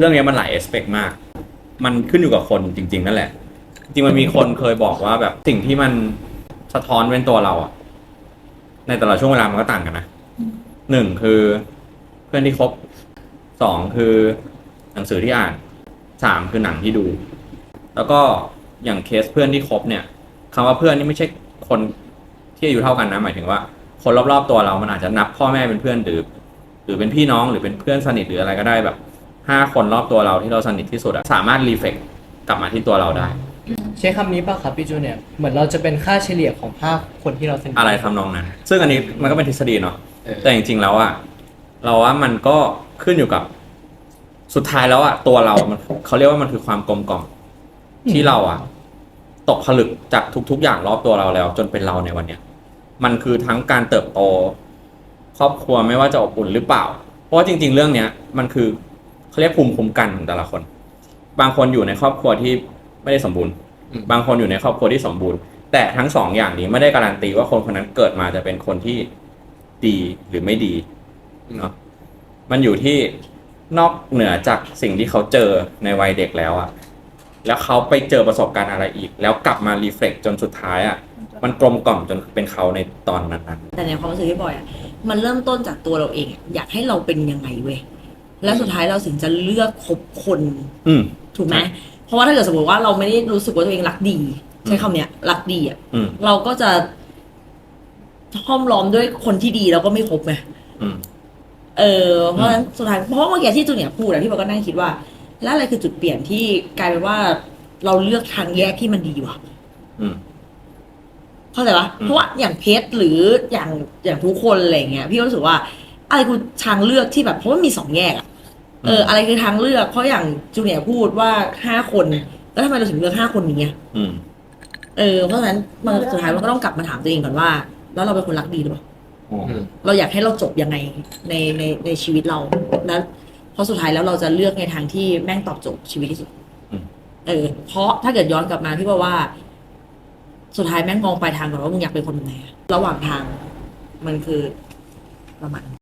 เรื่องนี้มันหลายเอสเปกมาก มันขึ้นอยู่กับคนจริง ๆ นั่นแหละ จริงมันมีคนเคยบอกว่าแบบสิ่งที่มันสะท้อนเป็นตัวเราอะในแต่ละช่วงเวลามันก็ต่างกันนะหนึ่งคือเพื่อนที่คบสองคือหนังสือที่อ่านสามคือหนังที่ดู แล้วก็อย่างเคสเพื่อนที่คบเนี่ยคำว่าเพื่อนนี่ไม่ใช่คนที่อายุเท่ากันนะ หมายถึงว่า คนรอบๆตัวเรามันอาจจะนับพ่อแม่เป็นเพื่อนหรือหรือเป็นพี่น้องหรือเป็นเพื่อนสนิทหรืออะไรก็ได้แบบ ห้าคนรอบตัวเราที่เราสนิทที่สุดอะสามารถรีเฟกกลับมาที่ตัวเราได้ ใช้คำนี้ป่ะครับพี่จูเนี่ย เหมือนเราจะเป็นค่าเฉลี่ยของภาพคนที่เราสนิทอะไรทำนองนั้น ซึ่งอันนี้มันก็เป็นทฤษฎีเนาะ เออ แต่จริงๆแล้วอะเราว่ามันก็ขึ้นอยู่กับสุดท้ายแล้วอะตัวเรา มันเขาเรียกว่ามันคือความกลมกล่อมที่เราอะตกผลึกจากทุกๆอย่างรอบตัวเราแล้ว จนเป็นเราในวันเนี้ย มันคือทั้งการเติบโต ครอบครัวไม่ว่าจะอบอุ่นหรือเปล่า เพราะว่าจริง ๆ เรื่องเนี้ยมันคือ เขาเรียกภูมิคุ้มกันของแต่ละคน บางคนอยู่ในครอบครัวที่ไม่ได้สมบูรณ์ บางคนอยู่ในครอบครัวที่สมบูรณ์ แต่ทั้งสองอย่างนี้ไม่ได้การันตีว่าคนคนนั้นเกิดมาจะเป็นคนที่ดีหรือไม่ดีเนาะมันอยู่ที่นอกเหนือจากสิ่งที่เขาเจอในวัยเด็กแล้วอะแล้วเขาไปเจอประสบการณ์อะไรอีก แล้วกลับมารีเฟล็กจนสุดท้ายอะมันกลมกล่อมจนเป็นเขาในตอนนั้นๆแต่ในความรู้สึกพี่บอยอะมันเริ่มต้นจากตัวเราเองอะอยากให้เราเป็นยังไงเว้ย แล้วสุดท้ายเราถึงจะเลือกคบคนอืม ถูกไหมเพราะว่าถ้าเกิดสมมติว่าเราไม่ได้รู้สึกว่าตัวเองรักดี ใช้คำเนี้ยรักดีอะอืม เราก็จะห้อมล้อมด้วยคนที่ดีแล้วก็ไม่คบไง อืม เออเพราะฉะนั้นสุดท้ายเพราะว่าเมื่อกี้ที่จูเนียร์พูดอะที่บอกก็นั่งคิดว่า แล้วอะไรคือจุดเปลี่ยนที่กลายเป็นว่าเราเลือกทางแยกที่มันดีวะอืม เข้าใจปะอืม เพราะว่าอย่างเพชรหรืออย่างอย่างทุกคนอะไรเงี้ยพี่ก็รู้สึกว่าอะไรคือทางเลือกที่แบบเพราะว่ามีสองแยกอะ เอออะไรคือทางเลือก เพราะอย่างจูเนียร์พูดว่าห้าคนแล้วทำไมเราถึงเลือกห้าคนนี้อะอืม เออเพราะฉะนั้นมันสุดท้ายมันก็ต้องกลับมาถามตัวเองก่อนว่า แล้วเราเป็นคนรักดีหรือเปล่าอ๋ออืม เราอยากให้เราจบยังไงในในในชีวิตเราแล้วเพราะสุดท้ายแล้วเราจะเลือกในทางที่แม่งตอบโจทย์ชีวิตที่สุดอืม เออ เพราะถ้าเกิดย้อนกลับมาพี่บอกว่า สุดท้ายแม่งมองปลายทางก่อนว่ามึงอยากเป็นคนยังไงอะระหว่างทาง มันคือประมาณนั้น